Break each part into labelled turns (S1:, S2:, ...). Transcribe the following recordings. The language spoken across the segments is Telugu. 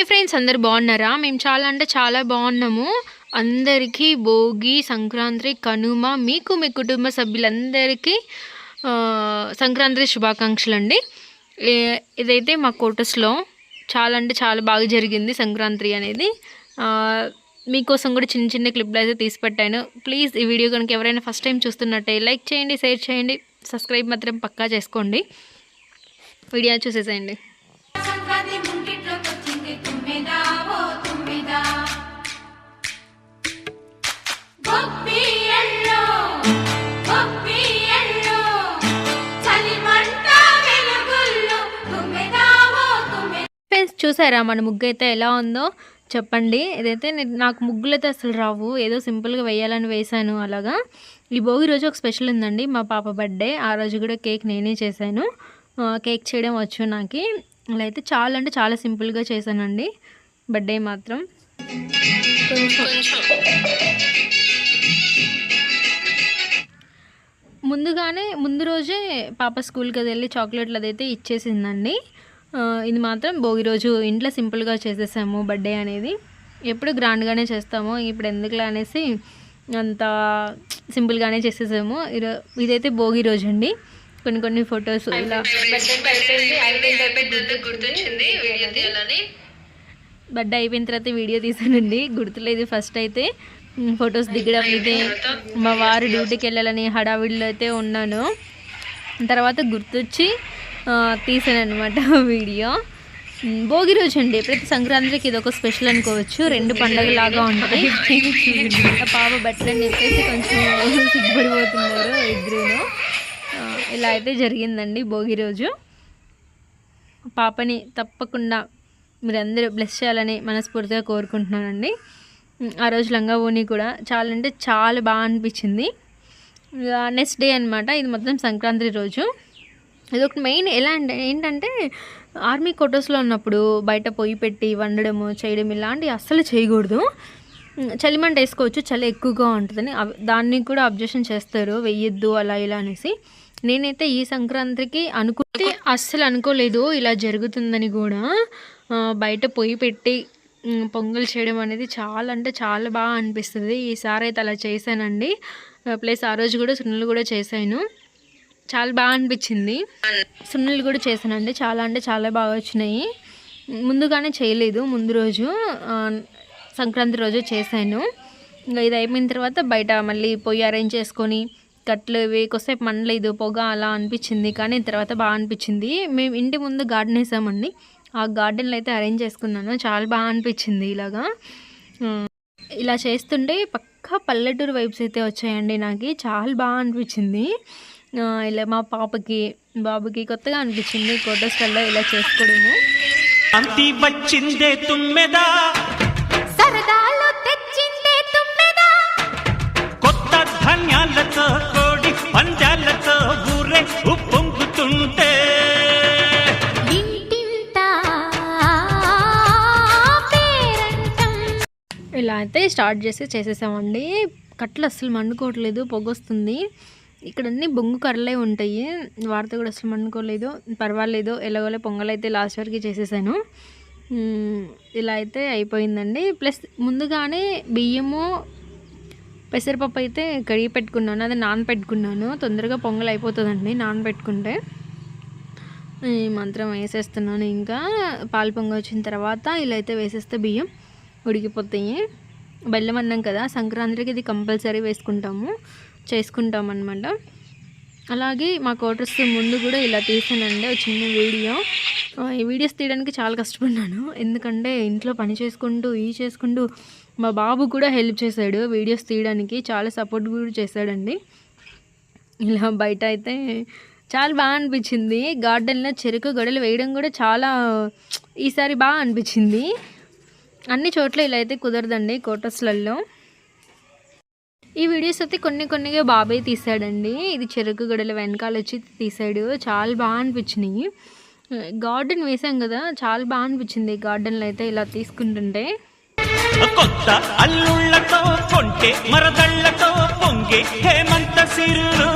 S1: హాయ్ ఫ్రెండ్స్ అందరు బాగున్నారా? మేము చాలా అంటే చాలా బాగున్నాము. అందరికీ భోగి సంక్రాంతి కనుమ మీకు మీ కుటుంబ సభ్యులందరికీ సంక్రాంతి శుభాకాంక్షలు అండి ఇదైతే మా కోటస్లో చాలా అంటే చాలా బాగా జరిగింది సంక్రాంతి అనేది. మీకోసం కూడా చిన్న చిన్న క్లిప్లు అయితే తీసి పెట్టాను. ప్లీజ్ ఈ వీడియో కనుక ఎవరైనా ఫస్ట్ టైం చూస్తున్నట్టే లైక్ చేయండి షేర్ చేయండి సబ్స్క్రైబ్ మాత్రం పక్కా చేసుకోండి. వీడియో చూసేసేయండి. చూసారా మన ముగ్గు అయితే ఎలా ఉందో? చెప్పండి. ఇదైతే నేను- నాకు ముగ్గులు అయితే అసలు రావు. ఏదో సింపుల్గా వేయాలని వేశాను అలాగా. ఈ భోగి రోజు ఒక స్పెషల్ ఉందండి. మా పాప బర్త్డే. ఆ రోజు కూడా కేక్ నేనే చేశాను. కేక్ చేయడం వచ్చు నాకు. అలా అయితే చాలా అంటే చాలా సింపుల్గా చేశానండి. బర్త్డే మాత్రం. ముందుగానే ముందు రోజే పాప స్కూల్కి అది వెళ్ళి చాక్లెట్లు అదైతే ఇచ్చేసిందండి. ఇది మాత్రం భోగి రోజు ఇంట్లో సింపుల్గా చేసేసాము బర్త్డే అనేది. ఎప్పుడు గ్రాండ్గానే చేస్తాము ఇప్పుడు ఎందుకులే అనేసి అంత సింపుల్గానే చేసేసాము. ఇదైతే భోగి రోజు అండి. కొన్ని కొన్ని ఫొటోస్ ఇలా బర్త్డే అయిపోయిన తర్వాత వీడియో తీసానండి. గుర్తులేదు ఫస్ట్ అయితే. ఫొటోస్ దిగడం అయితే మా వారు డ్యూటీకి వెళ్ళాలని హడావిడిలో అయితే ఉన్నాను. తర్వాత గుర్తొచ్చి తీసాను అనమాట వీడియో. భోగి రోజు అండి ప్రతి సంక్రాంతికి ఇది ఒక స్పెషల్ అనుకోవచ్చు. రెండు పండగలాగా ఉంటాయి. పాప బట్టలు చెప్పేసి కొంచెం సిగ్గుపడిపోతున్నారు ఇద్దరును. ఇలా అయితే జరిగిందండి భోగి రోజు. పాపని తప్పకుండా మీరందరూ బ్లెస్ చేయాలని మనస్ఫూర్తిగా కోరుకుంటున్నానండి. ఆ రోజు లంగా ఓని కూడా చాలా అంటే చాలా బాగా అనిపించింది. నెక్స్ట్ డే అనమాట ఇది మొత్తం సంక్రాంతి రోజు. ఇది ఒక మెయిన్ ఎలా అంటే ఏంటంటే ఆర్మీ క్వార్టర్స్లో ఉన్నప్పుడు బయట పొయ్యి పెట్టి వండడము చేయడం ఇలాంటివి అస్సలు చేయకూడదు. చలిమంట వేసుకోవచ్చు చలి ఎక్కువగా ఉంటుందని దాన్ని కూడా అబ్జెక్షన్ చేస్తారు వెయ్యొద్దు అలా ఇలా అనేసి. నేనైతే ఈ సంక్రాంతికి అనుకుంటే అస్సలు అనుకోలేదు ఇలా జరుగుతుందని కూడా. బయట పొయ్యి పెట్టి పొంగల్ చేయడం అనేది చాలా అంటే చాలా బాగా అనిపిస్తుంది. ఈసారి అయితే అలా చేశానండి. ప్లస్ ఆ రోజు కూడా సున్నులు కూడా చేశాను. చాలా బాగా అనిపించింది. సున్నులు కూడా చేశానండి. చాలా అంటే చాలా బాగా వచ్చినాయి. ముందుగానే చేయలేదు. ముందు రోజు సంక్రాంతి రోజు చేశాను. ఇంకా ఇది అయిపోయిన తర్వాత బయట మళ్ళీ పొయ్యి అరేంజ్ చేసుకొని కట్లు ఇవి కొసేపు మండలేదు. పొగ అలా అనిపించింది. కానీ తర్వాత బాగా అనిపించింది. మేము ఇంటి ముందు గార్డెన్ వేసామండి. ఆ గార్డెన్లో అయితే అరేంజ్ చేసుకున్నాను. చాలా బాగా అనిపించింది ఇలాగా. ఇలా చేస్తుంటే పక్కా పల్లెటూరు వైబ్స్ అయితే వచ్చాయండి నాకు. చాలా బాగా అనిపించింది. ఇలా మా పాపకి బాబుకి కొత్తగా అనిపించింది. కోటస్టల్లో ఇలా చేసుకోవడము.
S2: శాంతి వచ్చిందే తుమ్మెదా?
S3: సరదాలు తెచ్చిందే తుమ్మెదా?
S2: కొత్త ధాన్యాలతో కోడి పంజాలతో ఊరే ఉప్పొంగుతుంటే.
S1: ఇలా అయితే స్టార్ట్ చేసి చేసేసామండి. కట్లు అస్సలు మండుకోవట్లేదు పొగొస్తుంది. ఇక్కడ అన్ని బొంగు కర్రలే ఉంటాయి. వాడితే కూడా అసలు అనుకోలేదు పర్వాలేదు. ఎలాగోలే పొంగల్ అయితే లాస్ట్ వరకు చేసేసాను. ఇలా అయితే అయిపోయిందండి. ప్లస్ ముందుగానే బియ్యము పెసరపప్పు అయితే కడిగి పెట్టుకున్నాను. అది నానబెట్టుకున్నాను తొందరగా పొంగల్ అయిపోతుందండి నానబెట్టుకుంటే. ఈ మంత్రం వేసేస్తున్నాను ఇంకా. పాలు పొంగ వచ్చిన తర్వాత ఇలా అయితే వేసేస్తే బియ్యం ఉడికిపోతాయి. బెల్లం అన్నాం కదా సంక్రాంతికి ఇది కంపల్సరీ వేసుకుంటాము. చేసుకుంటాం అనమాట అలాగే మా క్వార్టర్స్ ముందు కూడా ఇలా తీసానండి ఒక చిన్న వీడియో. ఈ వీడియోస్ తీయడానికి చాలా కష్టపడినాను ఎందుకంటే ఇంట్లో పని చేసుకుంటూ ఈ చేసుకుంటూ మా బాబు కూడా హెల్ప్ చేశాడు వీడియోస్ తీయడానికి. చాలా సపోర్ట్ కూడా చేశాడండి. ఇలా బయట అయితే చాలా బాగా అనిపించింది. గార్డెన్లో చెరుకు గొడవలు వేయడం కూడా చాలా ఈసారి బాగా అనిపించింది. అన్ని చోట్ల ఇలా అయితే కుదరదండి కోటస్లలో ఈ వీడియోస్ అయితే కొన్ని కొన్నిగా బాబాయ్ తీసాడండి. ఇది చెరుకు గడల వెనకాల వచ్చి తీసాడు. చాలా బాగా అనిపించినాయి. గార్డెన్ వేసాం కదా చాలా బాగా అనిపించింది గార్డెన్లో అయితే ఇలా తీసుకుంటుంటే.
S2: కొత్త అల్లుళ్ళతో కొంటే మరదళ్ళతో పొంగే హేమంత సిరులు.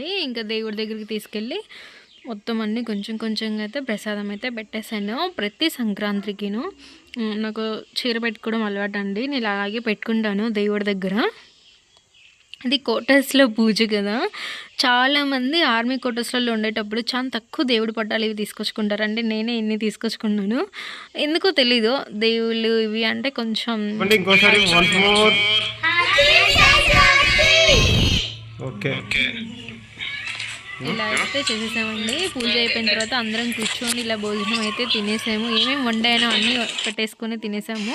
S1: అయిపోయిందండి ఇంకా దేవుడి దగ్గరికి తీసుకెళ్ళి మొత్తం అన్నీ కొంచెం కొంచెంగా అయితే ప్రసాదం అయితే పెట్టేశాను. ప్రతి సంక్రాంతికిను. నాకు చీర పెట్టుకోవడం అలవాటు అండి నేను అలాగే పెట్టుకుంటాను దేవుడి దగ్గర. ఇది కోటర్స్లో పూజ కదా. చాలామంది ఆర్మీ కోటర్స్లలో ఉండేటప్పుడు చాలా తక్కువ దేవుడి పట్టాలు ఇవి తీసుకొచ్చుకుంటారండి. నేనే ఇన్ని తీసుకొచ్చుకున్నాను. ఎందుకో తెలీదు. దేవుళ్ళు ఇవి అంటే కొంచెం
S4: ఓకే
S1: ఇలా అయితే చేసేసామండి. పూజ అయిపోయిన తర్వాత అందరం కూర్చొని ఇలా భోజనం అయితే తినేసాము. ఏమేమి వండాయనో అన్నీ పెట్టేసుకొని తినేసాము.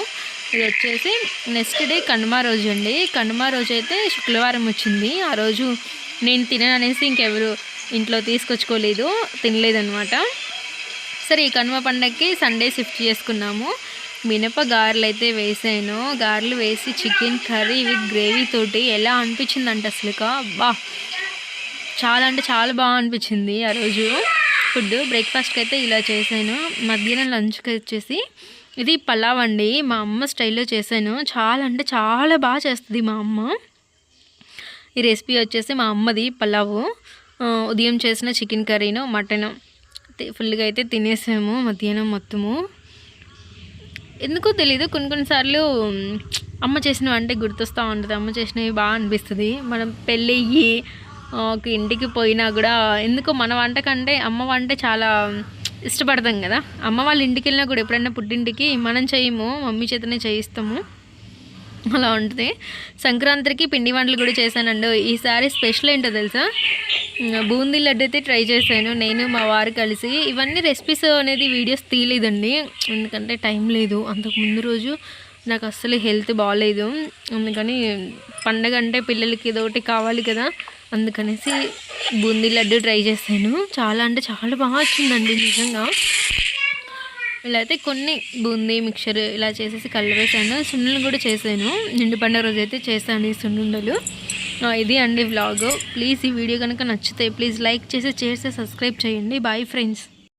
S1: ఇది వచ్చేసి నెక్స్ట్ డే కనుమ రోజు అండి. కనుమ రోజు అయితే శుక్రవారం వచ్చింది. ఆ రోజు నేను తినననేసి ఇంకెవరు ఇంట్లో తీసుకొచ్చుకోలేదు. తినలేదనమాట సరే ఈ కనుమ పండగకి సండే షిఫ్ట్ చేసుకున్నాము. మినప గారెలు అయితే వేసాను. గారెలు వేసి చికెన్ కర్రీ విత్ గ్రేవీ తోటి ఎలా అనిపించిందంట అసలు బా చాలా అంటే చాలా బాగా అనిపించింది ఆ రోజు ఫుడ్. బ్రేక్ఫాస్ట్కి అయితే ఇలా చేశాను. మధ్యాహ్నం లంచ్కి వచ్చేసి ఇది పలావ్ అండి. మా అమ్మ స్టైల్లో చేశాను. చాలా అంటే చాలా బాగా చేస్తుంది మా అమ్మ. ఈ రెసిపీ వచ్చేసి మా అమ్మది పలావు. ఉదయం చేసిన చికెన్ కర్రీను మటన్. ఫుల్గా అయితే తినేసాము మధ్యాహ్నం మొత్తము. ఎందుకో తెలీదు. కొన్ని కొన్నిసార్లు అమ్మ చేసినవి అంటే గుర్తొస్తూ ఉంటుంది. అమ్మ చేసినవి బాగా అనిపిస్తుంది. మనం పెళ్ళయ్యి ఒక ఇంటికి పోయినా కూడా ఎందుకో మన వంట కంటే అమ్మ వంట చాలా ఇష్టపడతాం కదా. అమ్మ వాళ్ళ ఇంటికి వెళ్ళినా కూడా ఎప్పుడైనా పుట్టింటికి మనం చేయము మమ్మీ చేతనే చేయిస్తాము. అలా ఉంటుంది. సంక్రాంతికి పిండి వంటలు కూడా చేశానండి. ఈసారి స్పెషల్ ఏంటో తెలుసా? బూందీ లడ్డు అయితే ట్రై చేశాను. నేను మా వారు కలిసి. ఇవన్నీ రెసిపీస్ అనేది వీడియోస్ తీయలేదండి. ఎందుకంటే టైం లేదు. అంతకు ముందు రోజు నాకు అస్సలు హెల్త్ బాగాలేదు అందుకని పండగ అంటే పిల్లలకి ఏదో ఒకటి కావాలి కదా. అందుకనేసి బూందీ లడ్డు ట్రై చేశాను. చాలా అంటే చాలా బాగా వచ్చిందండి నిజంగా. ఇలా అయితే కొన్ని బూందీ మిక్చర్ ఇలా చేసేసి కలిపేసాను సున్నులు కూడా చేశాను. నిండు పండుగ రోజు అయితే చేశాను ఈ సున్నుండలు. ఇది అండి వ్లాగ్ ప్లీజ్ ఈ వీడియో కనుక నచ్చితే ప్లీజ్ లైక్ చేసి చేసి సబ్స్క్రైబ్ చేయండి. Bye friends